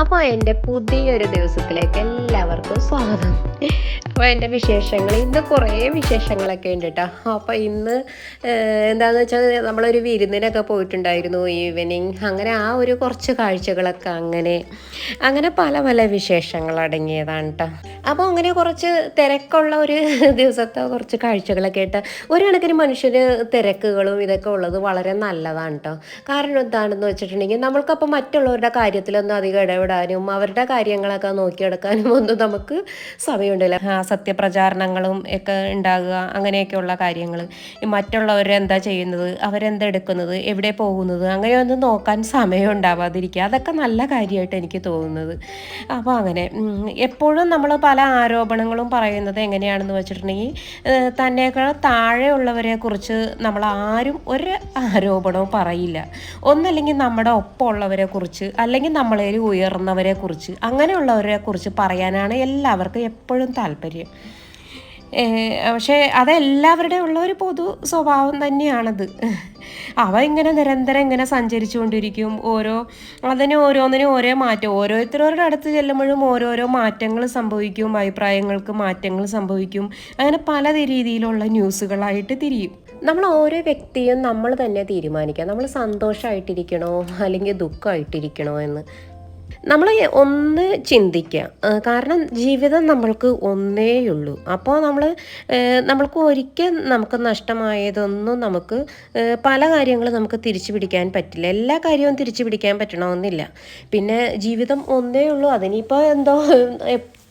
അപ്പോൾ എന്റെ പുതിയൊരു ദിവസത്തിലേക്ക് എല്ലാവർക്കും സ്വാഗതം. അപ്പോൾ എന്റെ വിശേഷങ്ങൾ ഇന്ന് കുറേ വിശേഷങ്ങളൊക്കെ ഉണ്ട് കേട്ടോ അപ്പോൾ ഇന്ന് എന്താണെന്ന് വെച്ചാൽ നമ്മളൊരു വിരുന്നിനൊക്കെ പോയിട്ടുണ്ടായിരുന്നു ഈവനിങ്. അങ്ങനെ ആ ഒരു കുറച്ച് കാഴ്ചകളൊക്കെ അങ്ങനെ അങ്ങനെ പല പല വിശേഷങ്ങൾ അടങ്ങിയതാണ് കേട്ടോ അപ്പോൾ അങ്ങനെ കുറച്ച് തിരക്കുള്ള ഒരു ദിവസത്തെ കുറച്ച് കാഴ്ചകളൊക്കെ ആയിട്ട് ഒരു കണക്കിന് മനുഷ്യന് തിരക്കുകളും ഇതൊക്കെ ഉള്ളത് വളരെ നല്ലതാണ് കേട്ടോ കാരണം എന്താണെന്ന് വെച്ചിട്ടുണ്ടെങ്കിൽ നമ്മൾക്കപ്പോൾ മറ്റുള്ളവരുടെ കാര്യത്തിലൊന്നും അധികം ഇടപെടാനും അവരുടെ കാര്യങ്ങളൊക്കെ നോക്കിയെടുക്കാനും ഒന്നും നമുക്ക് സമയമുണ്ടല്ലോ. സത്യപ്രചാരണങ്ങളും ഒക്കെ ഉണ്ടാകുക അങ്ങനെയൊക്കെയുള്ള കാര്യങ്ങൾ. മറ്റുള്ളവർ മറ്റുള്ളവരെന്താ ചെയ്യുന്നത് അവരെന്താ എടുക്കുന്നത് എവിടെ പോകുന്നത് അങ്ങനെയൊന്നും നോക്കാൻ സമയം ഉണ്ടാവാതിരിക്കുക. അതൊക്കെ നല്ല കാര്യമായിട്ട് എനിക്ക് തോന്നുന്നത്. അപ്പോൾ അങ്ങനെ എപ്പോഴും നമ്മൾ പല ആരോപണങ്ങളും പറയുന്നത് എങ്ങനെയാണെന്ന് വെച്ചിട്ടുണ്ടെങ്കിൽ തന്നെക്കാൾ താഴെയുള്ളവരെ കുറിച്ച് നമ്മൾ ആരും ഒരു ആരോപണവും പറയില്ല. ഒന്നല്ലെങ്കിൽ നമ്മുടെ ഒപ്പമുള്ളവരെ കുറിച്ച് അല്ലെങ്കിൽ നമ്മളേൽ ഉയർന്നവരെ കുറിച്ച് അങ്ങനെയുള്ളവരെ കുറിച്ച് പറയാനാണ് എല്ലാവർക്കും എപ്പോഴും താല്പര്യം. പക്ഷേ അതെല്ലാവരുടെ ഉള്ള ഒരു പൊതു സ്വഭാവം തന്നെയാണത്. അവ ഇങ്ങനെ നിരന്തരം ഇങ്ങനെ സഞ്ചരിച്ചുകൊണ്ടിരിക്കും. ഓരോ അതിന് ഓരോന്നിനും ഓരോ മാറ്റം. ഓരോരുത്തരുടെ അടുത്ത് ചെല്ലുമ്പോഴും ഓരോരോ മാറ്റങ്ങൾ സംഭവിക്കും. അഭിപ്രായങ്ങൾക്ക് മാറ്റങ്ങൾ സംഭവിക്കും. അങ്ങനെ പല രീതിയിലുള്ള ന്യൂസുകളായിട്ട് തിരിയും. നമ്മൾ ഓരോ വ്യക്തിയും നമ്മൾ തന്നെ തീരുമാനിക്കുക നമ്മൾ സന്തോഷമായിട്ടിരിക്കണോ അല്ലെങ്കിൽ ദുഃഖമായിട്ടിരിക്കണോ എന്ന്. നമ്മൾ ഒന്ന് ചിന്തിക്കുക കാരണം ജീവിതം നമ്മൾക്ക് ഒന്നേയുള്ളൂ അപ്പോൾ നമ്മൾ നമ്മൾക്ക് ഒരിക്കൽ നമുക്ക് നഷ്ടമായതൊന്നും നമുക്ക് പല കാര്യങ്ങളും നമുക്ക് തിരിച്ചു പിടിക്കാൻ പറ്റില്ല. എല്ലാ കാര്യവും തിരിച്ചു പിടിക്കാൻ പറ്റണമെന്നില്ല. പിന്നെ ജീവിതം ഒന്നേ ഉള്ളൂ. അതിനിപ്പോൾ എന്തോ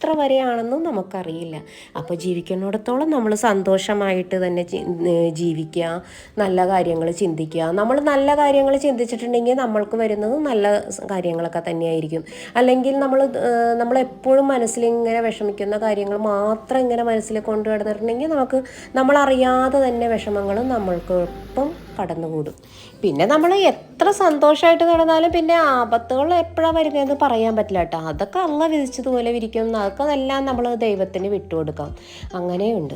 എത്ര വരെയാണെന്നും നമുക്കറിയില്ല. അപ്പോൾ ജീവിക്കുന്നിടത്തോളം നമ്മൾ സന്തോഷമായിട്ട് തന്നെ ജീവിക്കുക നല്ല കാര്യങ്ങൾ ചിന്തിക്കുക. നമ്മൾ നല്ല കാര്യങ്ങൾ ചിന്തിച്ചിട്ടുണ്ടെങ്കിൽ നമ്മൾക്ക് വരുന്നത് നല്ല കാര്യങ്ങളൊക്കെ തന്നെയായിരിക്കും. അല്ലെങ്കിൽ നമ്മൾ നമ്മളെപ്പോഴും എപ്പോഴും ഇങ്ങനെ വിഷമിക്കുന്ന കാര്യങ്ങൾ മാത്രം ഇങ്ങനെ മനസ്സിൽ കൊണ്ടു കിടന്നിട്ടുണ്ടെങ്കിൽ നമുക്ക് നമ്മളറിയാതെ തന്നെ വിഷമങ്ങളും നമ്മൾക്കൊപ്പം കടന്നുകൂടും. പിന്നെ നമ്മൾ എത്ര സന്തോഷമായിട്ട് നടന്നാലും പിന്നെ ആപത്തുകൾ എപ്പോഴാണ് വരുന്നതെന്ന് പറയാൻ പറ്റില്ല കേട്ടോ. അതൊക്കെ അള്ള വിധിച്ചതുപോലെ വിരിക്കും. അതൊക്കെ എല്ലാം നമ്മൾ ദൈവത്തിന് വിട്ടുകൊടുക്കാം. അങ്ങനെയുണ്ട്.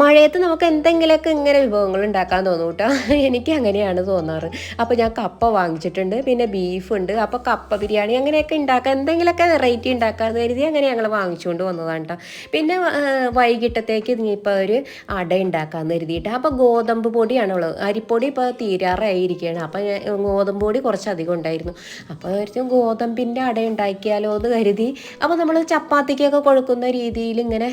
മഴയത്ത് നമുക്ക് എന്തെങ്കിലുമൊക്കെ ഇങ്ങനെ വിഭവങ്ങൾ ഉണ്ടാക്കാൻ തോന്നും കേട്ടോ എനിക്ക് അങ്ങനെയാണ് തോന്നാറ്. അപ്പോൾ ഞാൻ കപ്പ വാങ്ങിച്ചിട്ടുണ്ട് പിന്നെ ബീഫ് ഉണ്ട് അപ്പോൾ കപ്പ ബിരിയാണി അങ്ങനെയൊക്കെ ഉണ്ടാക്കാൻ എന്തെങ്കിലുമൊക്കെ വെറൈറ്റി ഉണ്ടാക്കാമെന്ന് കരുതി അങ്ങനെ ഞങ്ങൾ വാങ്ങിച്ചുകൊണ്ട് വന്നതാണ് കേട്ടോ പിന്നെ വൈകിട്ടത്തേക്ക് ഇനിയിപ്പോൾ ഒരു അട ഉണ്ടാക്കാമെന്ന് കരുതിയിട്ട് അപ്പോൾ ഗോതമ്പ് പൊടിയാണുള്ളത് അരിപ്പൊടി ഇപ്പോൾ തീരാറായിരിക്കുകയാണ് അപ്പോൾ ഗോതമ്പ് പൊടി കുറച്ച് അധികം ഉണ്ടായിരുന്നു. അപ്പോൾ വിചാരിച്ചു ഗോതമ്പിന്റെ അട ഉണ്ടാക്കിയാലോ എന്ന് കരുതി അപ്പോൾ നമ്മൾ ചപ്പാത്തിക്കൊക്കെ കൊഴുക്കുന്ന രീതിയിൽ ഇങ്ങനെ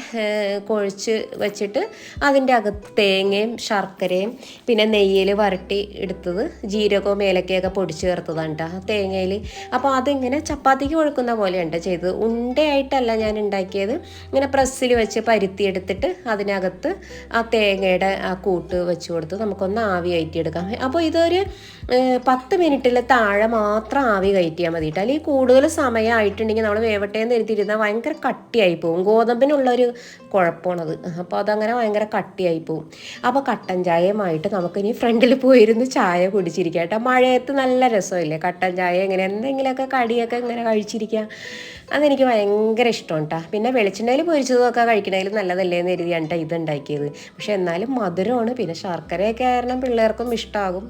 കുഴച്ച് വെച്ചിട്ട് അതിന്റെ അകത്ത് തേങ്ങയും ശർക്കരയും പിന്നെ നെയ്യിൽ വരട്ടി എടുത്തത് ജീരകവും ഏലക്കയൊക്കെ പൊടിച്ച് ചേർത്തതാണ് കേട്ടോ തേങ്ങയിൽ. അപ്പോൾ അതിങ്ങനെ ചപ്പാത്തിക്ക് കൊഴുക്കുന്ന പോലെയുണ്ട് ചെയ്തത്. ഉണ്ടയായിട്ടല്ല ഞാൻ ഉണ്ടാക്കിയത്. ഇങ്ങനെ പ്രസ്സിൽ വെച്ച് പരുത്തി എടുത്തിട്ട് അതിനകത്ത് ആ തേങ്ങയുടെ ആ കൂട്ട് വെച്ച് കൊടുത്ത് നമുക്കൊന്ന് ആവി കയറ്റിയെടുക്കാം. അപ്പോൾ ഇതൊരു പത്ത് മിനിറ്റിൽ താഴെ മാത്രം ആവി കയറ്റിയാൽ മതി കേട്ടോ. അല്ലെങ്കിൽ കൂടുതൽ സമയമായിട്ടുണ്ടെങ്കിൽ നമ്മൾ വേവട്ടേന്ന് എഴുതിയിരുന്നാൽ ഭയങ്കര കട്ടിയായി പോകും. ഗോതമ്പിനുള്ളൊരു കുഴപ്പമാണത്. അപ്പോൾ അതങ്ങനെ ഭയങ്കര കട്ടിയായി പോവും അപ്പോൾ കട്ടൻ ചായയുമായിട്ട് നമുക്കിനി ഫ്രണ്ടിൽ പോയിരുന്ന് ചായ കുടിച്ചിരിക്കാം കേട്ടോ. മഴയത്ത് നല്ല രസമില്ലേ? കട്ടൻ ചായ ഇങ്ങനെ എന്തെങ്കിലുമൊക്കെ കടിയൊക്കെ ഇങ്ങനെ കഴിച്ചിരിക്കുക അതെനിക്ക് ഭയങ്കര ഇഷ്ടമാണ് കേട്ടോ. പിന്നെ വെളിച്ചെണ്ണയിൽ പൊരിച്ചതൊക്കെ കഴിക്കണതിൽ നല്ലതല്ലേ എന്ന് കരുതിയാണ് ഇത് ഉണ്ടാക്കിയത് പക്ഷെ എന്നാലും മധുരമാണ്. പിന്നെ ശർക്കരയൊക്കെ കാരണം പിള്ളേർക്കും ഇഷ്ടമാകും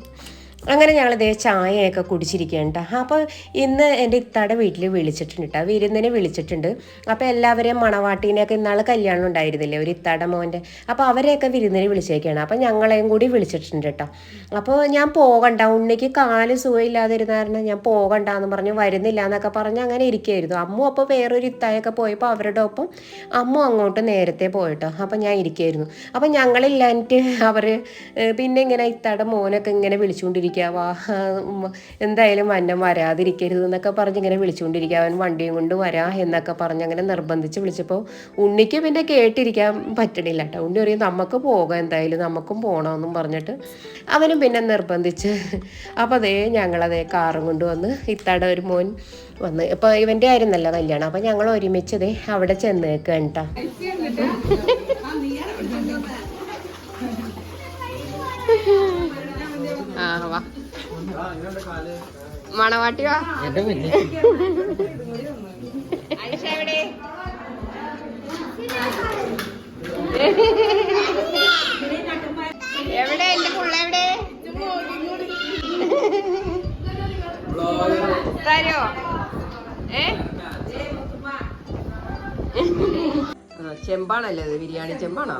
അങ്ങനെ ഞങ്ങൾ ദേ ചായയൊക്കെ കുടിച്ചിരിക്കുകയാണ് കേട്ടോ അപ്പോൾ ഇന്ന് എന്റെ ഇത്താടെ വീട്ടിൽ വിളിച്ചിട്ടുണ്ട് കേട്ടോ വിരുന്നിനെ വിളിച്ചിട്ടുണ്ട്. അപ്പോൾ എല്ലാവരെയും മണവാട്ടീനെയൊക്കെ ഇന്നാൾ കല്യാണം ഉണ്ടായിരുന്നില്ലേ ഒരു ഇത്താടെ മോന്റെ? അപ്പോൾ അവരെയൊക്കെ വിരുന്നിനെ വിളിച്ചേക്കാണ്. അപ്പോൾ ഞങ്ങളെയും കൂടി വിളിച്ചിട്ടുണ്ട് കേട്ടോ അപ്പോൾ ഞാൻ പോകണ്ട ഉണ്ണിക്ക് കാൽ സുഖമില്ലാതിരുന്ന കാരണം ഞാൻ പോകണ്ട എന്ന് പറഞ്ഞ് വരുന്നില്ല എന്നൊക്കെ പറഞ്ഞ് അങ്ങനെ ഇരിക്കുകയായിരുന്നു അമ്മു അപ്പോൾ വേറൊരു ഇത്തായൊക്കെ പോയപ്പോൾ അവരുടെ ഒപ്പം അമ്മു അങ്ങോട്ട് നേരത്തെ പോയിട്ടോ അപ്പോൾ ഞാൻ ഇരിക്കുമായിരുന്നു അപ്പോൾ ഞങ്ങളില്ലാഞ്ഞിട്ട് അവർ പിന്നെ ഇങ്ങനെ ഇത്താടെ മോനൊക്കെ ഇങ്ങനെ വിളിച്ചുകൊണ്ടിരിക്കുക എന്തായാലും അന്നം വരാതിരിക്കരുത് എന്നൊക്കെ പറഞ്ഞ് ഇങ്ങനെ വിളിച്ചുകൊണ്ടിരിക്കുക. അവൻ വണ്ടിയും കൊണ്ട് വരാ എന്നൊക്കെ പറഞ്ഞ് അങ്ങനെ നിർബന്ധിച്ച് വിളിച്ചപ്പോൾ ഉണ്ണിക്ക് പിന്നെ കേട്ടിരിക്കാൻ പറ്റണില്ല കേട്ടോ. ഉണ്ണി പറയും നമുക്ക് പോകാം എന്തായാലും നമുക്കും പോകണമെന്നും പറഞ്ഞിട്ട് അവനും പിന്നെ നിർബന്ധിച്ച് അപ്പോൾ അതേ ഞങ്ങളതേ കാറും കൊണ്ടുവന്ന് ഇത്താടെ ഒരു മോൻ വന്ന്. ഇപ്പോൾ ഇവന്റെ ആയിരുന്നല്ലോ കല്യാണം. അപ്പോൾ ഞങ്ങൾ ഒരുമിച്ചതേ അവിടെ ചെന്നേക്കാൻ കേട്ടോ. മണവാട്ടിയോ? എവിടെ? എന്റെ പുള്ള എവിടെ? തരോ? ഏ? ചെമ്പാണല്ലേ അത്? ബിരിയാണി ചെമ്പാണോ?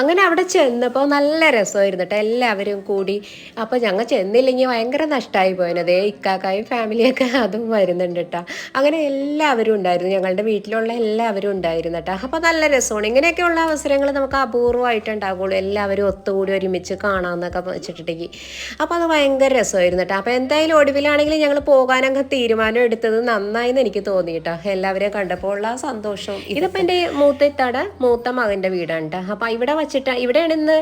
അങ്ങനെ അവിടെ ചെന്നപ്പോൾ നല്ല രസമായിരുന്നു കേട്ടോ എല്ലാവരും കൂടി. അപ്പോൾ ഞങ്ങൾ ചെന്നില്ലെങ്കിൽ ഭയങ്കര നഷ്ടമായി പോയത് ഇക്കാക്കായും ഫാമിലിയൊക്കെ അതും വരുന്നുണ്ട് കേട്ടോ അങ്ങനെ എല്ലാവരും ഉണ്ടായിരുന്നു. ഞങ്ങളുടെ വീട്ടിലുള്ള എല്ലാവരും ഉണ്ടായിരുന്നു കേട്ടോ അപ്പോൾ നല്ല രസമാണ്. ഇങ്ങനെയൊക്കെയുള്ള അവസരങ്ങൾ നമുക്ക് അപൂർവമായിട്ട് ഉണ്ടാകുള്ളൂ എല്ലാവരും ഒത്തുകൂടി ഒരുമിച്ച് കാണാമെന്നൊക്കെ വെച്ചിട്ടുണ്ടെങ്കിൽ അപ്പോൾ അത് ഭയങ്കര രസമായിരുന്നു കേട്ടോ അപ്പോൾ എന്തായാലും ഒടുവിലാണെങ്കിലും ഞങ്ങൾ പോകാനൊക്കെ തീരുമാനം എടുത്തത് നന്നായി എന്ന് എനിക്ക് തോന്നി കേട്ടോ എല്ലാവരെയും കണ്ടപ്പോൾ ഉള്ള സന്തോഷം. ഇതിപ്പോൾ എന്റെ മൂത്തത്തട മൂത്ത മകന്റെ വീടാണ് കേട്ടോ അപ്പോൾ ഇവിടെ വച്ചിട്ട് ഇവിടെയാണ് ഇന്ന്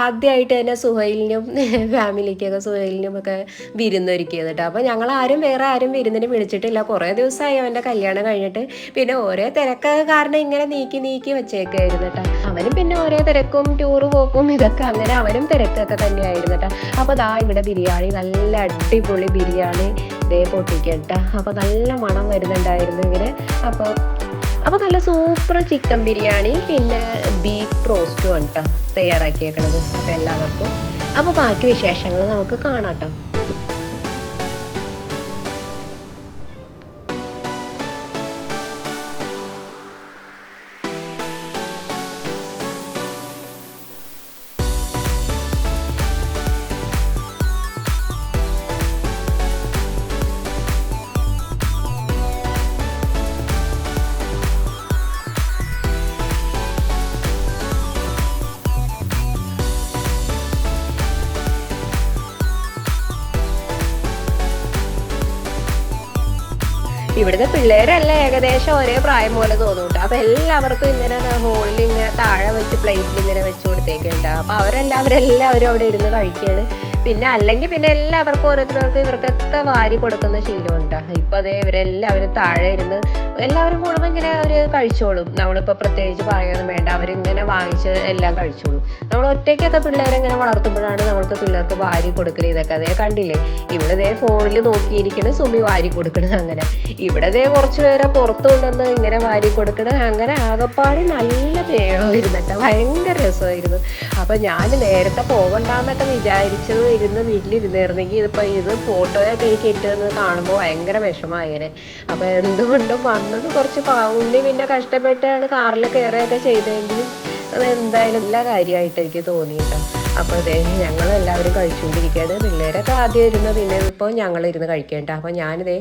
ആദ്യമായിട്ട് തന്നെ സുഹൈലിനും ഫാമിലിക്കൊക്കെ സുഹൈലിനും ഒക്കെ വിരുന്നൊരുക്കിയത് കേട്ടോ. അപ്പോൾ ഞങ്ങൾ ആരും വേറെ ആരും വിരുന്നിന് വിളിച്ചിട്ടില്ല. കുറേ ദിവസമായി അവന്റെ കല്യാണം കഴിഞ്ഞിട്ട്. പിന്നെ ഓരോ തിരക്ക് കാരണം ഇങ്ങനെ നീക്കി നീക്കി വെച്ചേക്കായിരുന്നു കേട്ടോ. അവനും പിന്നെ ഓരോ തിരക്കും ടൂറ് പോക്കും ഇതൊക്കെ അങ്ങനെ അവനും തിരക്കൊക്കെ തന്നെയായിരുന്നു കേട്ടോ. അപ്പോൾ ദാ ഇവിടെ ബിരിയാണി നല്ല അടിപൊളി ബിരിയാണി ഇതേ പൊട്ടിക്കട്ട അപ്പോൾ നല്ല മണം വരുന്നുണ്ടായിരുന്നു ഇങ്ങനെ. അപ്പോൾ അപ്പോൾ നല്ല സൂപ്പർ ചിക്കൻ ബിരിയാണി പിന്നെ ബീഫ് റോസ്റ്റും കേട്ടോ തയ്യാറാക്കിയേക്കണത് എല്ലാവർക്കും. അപ്പോൾ ബാക്കി വിശേഷങ്ങൾ നമുക്ക് കാണാം ഇവിടുത്തെ പിള്ളേരല്ല ഏകദേശം ഒരേ പ്രായം പോലെ തോന്നുന്നുണ്ട് അപ്പൊ എല്ലാവർക്കും ഇങ്ങനെ ഹോളിൽ ഇങ്ങനെ താഴെ വെച്ച് പ്ലേറ്റിൽ ഇങ്ങനെ വെച്ച് കൊടുത്തേക്കുണ്ട് അപ്പൊ അവരെല്ലാവരും എല്ലാവരും അവിടെ ഇരുന്ന് കഴിക്കുകയാണ്. പിന്നെ അല്ലെങ്കിൽ പിന്നെ എല്ലാവർക്കും ഓരോരുത്തർക്ക് ഇവർക്കൊക്കെ വാരി കൊടുക്കുന്ന ശീലമുണ്ട്. ഇപ്പൊ അതേ ഇവരെല്ലാവരും താഴെ ഇരുന്ന് എല്ലാവരും കൂടുമ്പോൾ ഇങ്ങനെ അവർ കഴിച്ചോളും. നമ്മളിപ്പോൾ പ്രത്യേകിച്ച് പറയാനൊന്നും വേണ്ട. അവരിങ്ങനെ വാങ്ങിച്ച് എല്ലാം കഴിച്ചോളും. നമ്മൾ ഒറ്റയ്ക്കൊക്കെ പിള്ളേരെ ഇങ്ങനെ വളർത്തുമ്പോഴാണ് നമ്മൾക്ക് പിള്ളേർക്ക് വാരി കൊടുക്കൽ ഇതൊക്കെ. അതേ കണ്ടില്ലേ? ഇവിടെ ദേ ഫോണിൽ നോക്കിയിരിക്കണ സുമി വാരി കൊടുക്കണത് അങ്ങനെ. ഇവിടെ ദേ കുറച്ചു പേരെ പുറത്തു കൊണ്ടുവന്ന് ഇങ്ങനെ വാരി കൊടുക്കണത് അങ്ങനെ ആകപ്പാടി നല്ല പേഴമായിരുന്നു ഭയങ്കര രസമായിരുന്നു. അപ്പൊ ഞാൻ നേരത്തെ പോകണ്ടെന്നൊക്കെ വിചാരിച്ചത് ഇരുന്ന് വീട്ടിലിരുന്നായിരുന്നെങ്കിൽ ഇതിപ്പോ ഇത് ഫോട്ടോയൊക്കെ എനിക്ക് ഇട്ടതെന്ന് കാണുമ്പോൾ ഭയങ്കര വിഷമായേനെ. അപ്പൊ എന്തുകൊണ്ടും വന്നത് കുറച്ച് പാവുണ്ണി പിന്നെ കഷ്ടപ്പെട്ടാണ് കാറിൽ കയറുകയൊക്കെ ചെയ്തതെങ്കിലും അത് എന്തായാലും എല്ലാ കാര്യമായിട്ട് എനിക്ക് തോന്നി അപ്പൊ അപ്പോൾ ഞങ്ങൾ എല്ലാവരും കഴിച്ചുകൊണ്ടിരിക്കുകയാണ്. പിള്ളേരൊക്കെ ആദ്യം ഇരുന്ന് പിന്നെ ഇപ്പോൾ ഞങ്ങൾ ഇരുന്ന് കഴിക്കേണ്ട. അപ്പോൾ ഞാനിതേ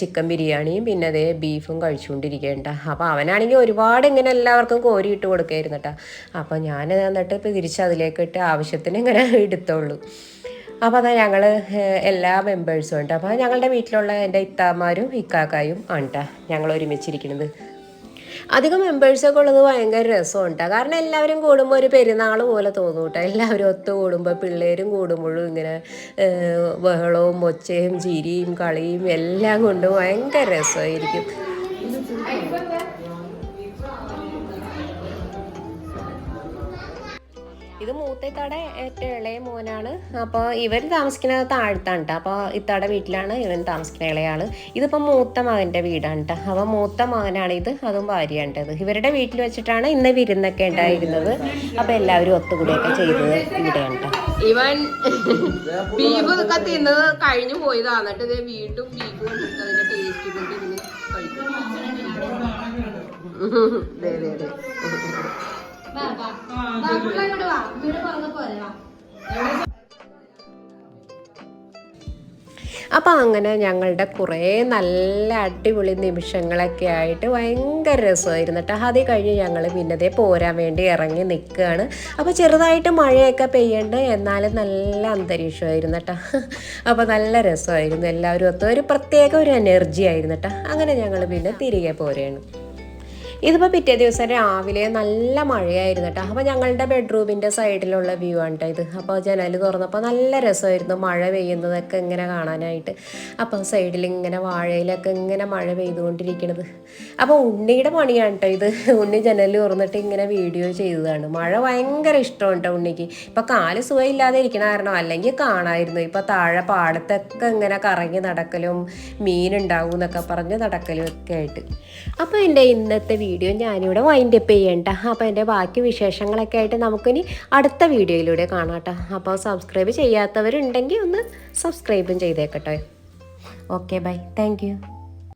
ചിക്കൻ ബിരിയാണിയും പിന്നെ അതേ ബീഫും കഴിച്ചുകൊണ്ടിരിക്കേണ്ട. അപ്പോൾ അവനാണെങ്കിൽ ഒരുപാട് ഇങ്ങനെ എല്ലാവർക്കും കോരി ഇട്ട് കൊടുക്കായിരുന്നു കേട്ടോ അപ്പോൾ ഞാൻ എന്നിട്ട് ഇപ്പോൾ തിരിച്ച് അതിലേക്ക് ഇട്ട് ആവശ്യത്തിന് ഇങ്ങനെ എടുത്തോളൂ. അപ്പോൾ അതാ ഞങ്ങൾ എല്ലാ മെമ്പേഴ്സും ഉണ്ട്. അപ്പോൾ ഞങ്ങളുടെ വീട്ടിലുള്ള എന്റെ ഇത്താമാരും ഇക്കാക്കായും ആണ് ഞങ്ങൾ ഒരുമിച്ചിരിക്കുന്നത് അധികം മെമ്പേഴ്സൊക്കെ ഉള്ളത് ഭയങ്കര രസമുണ്ട് കാരണം എല്ലാവരും കൂടുമ്പോൾ ഒരു പെരുന്നാൾ പോലെ തോന്നും കേട്ടോ എല്ലാവരും ഒത്തു കൂടുമ്പോൾ പിള്ളേരും കൂടുമ്പോഴും ഇങ്ങനെ ബഹളവും ഒച്ചയും ചിരിയും കളിയും എല്ലാം കൊണ്ട് ഭയങ്കര രസമായിരിക്കും ഇത് മൂത്തത്തടെ ഏറ്റവും ഇളയ മോനാണ്. അപ്പോൾ ഇവൻ താമസിക്കുന്നത് താഴ്ത്താണ് കേട്ടോ അപ്പോൾ ഇത്താടെ വീട്ടിലാണ് ഇവൻ താമസിക്കുന്ന ഇളയാൾ. ഇതിപ്പോൾ മൂത്ത മകന്റെ വീടാണ് കേട്ടോ അപ്പോൾ മൂത്ത മകനാണ് ഇത് അതും ഭാര്യയാണ് ഇത്. ഇവരുടെ വീട്ടിൽ വെച്ചിട്ടാണ് ഇന്ന് വിരുന്നൊക്കെ ഉണ്ടായിരുന്നത്. അപ്പോൾ എല്ലാവരും ഒത്തുകൂടിയൊക്കെ ചെയ്തത് ഇവിടെയാണ് കേട്ടോ ഇവൻ ബീഫ് ഒക്കെ തിന്നത് കഴിഞ്ഞു പോയതാണ് എന്നിട്ട് വീണ്ടും ബീഫ് അതിന്റെ ടേസ്റ്റ് ഇരുന്ന് കഴിക്കും. അപ്പം അങ്ങനെ ഞങ്ങളുടെ കുറേ നല്ല അടിപൊളി നിമിഷങ്ങളൊക്കെ ആയിട്ട് ഭയങ്കര രസമായിരുന്നു കേട്ടോ അത് കഴിഞ്ഞ് ഞങ്ങൾ പിന്നതേ പോരാൻ വേണ്ടി ഇറങ്ങി നിൽക്കുകയാണ് അപ്പോൾ ചെറുതായിട്ട് മഴയൊക്കെ പെയ്യേണ്ട. എന്നാലും നല്ല അന്തരീക്ഷമായിരുന്നു കേട്ടോ അപ്പോൾ നല്ല രസമായിരുന്നു എല്ലാവരും. ഒത്ത് ഒരു പ്രത്യേക ഒരു എനർജി ആയിരുന്നു കേട്ടോ അങ്ങനെ ഞങ്ങൾ പിന്നെ തിരികെ പോരുകയാണ് ഇതിപ്പോൾ പിറ്റേ ദിവസം രാവിലെ നല്ല മഴയായിരുന്നു കേട്ടോ അപ്പോൾ ഞങ്ങളുടെ ബെഡ്റൂമിന്റെ സൈഡിലുള്ള വ്യൂ ആണ് ഇത്. അപ്പോൾ ജനൽ തുറന്നപ്പോൾ നല്ല രസമായിരുന്നു മഴ പെയ്യുന്നതൊക്കെ ഇങ്ങനെ കാണാനായിട്ട്. അപ്പോൾ സൈഡിൽ ഇങ്ങനെ വാഴയിലൊക്കെ ഇങ്ങനെ മഴ പെയ്തുകൊണ്ടിരിക്കുന്നത് അപ്പോൾ ഉണ്ണിയുടെ പണിയാണ് കേട്ടോ ഇത്. ഉണ്ണി ജനൽ തുറന്നിട്ട് ഇങ്ങനെ വീഡിയോ ചെയ്തതാണ്. മഴ ഭയങ്കര ഇഷ്ടമാണ് കേട്ടോ ഉണ്ണിക്ക്. ഇപ്പോൾ കാൽ സുഖമില്ലാതെ ഇരിക്കണ കാരണം അല്ലെങ്കിൽ കാണായിരുന്നു. ഇപ്പോൾ താഴെ പാടത്തൊക്കെ ഇങ്ങനെ കറങ്ങി നടക്കലും മീനുണ്ടാവും എന്നൊക്കെ പറഞ്ഞ് നടക്കലും ഒക്കെ ആയിട്ട്. അപ്പോൾ എന്റെ ഇന്നത്തെ വീഡിയോ ഞാനിവിടെ വൈൻഡ് അപ്പ് ചെയ്യണ്ട. അപ്പോൾ എന്റെ ബാക്കി വിശേഷങ്ങളൊക്കെ ആയിട്ട് നമുക്കിനി അടുത്ത വീഡിയോയിലൂടെ കാണാം കേട്ടോ അപ്പോൾ സബ്സ്ക്രൈബ് ചെയ്യാത്തവരുണ്ടെങ്കിൽ ഒന്ന് സബ്സ്ക്രൈബും ചെയ്തേക്കട്ടെ. Okay bye thank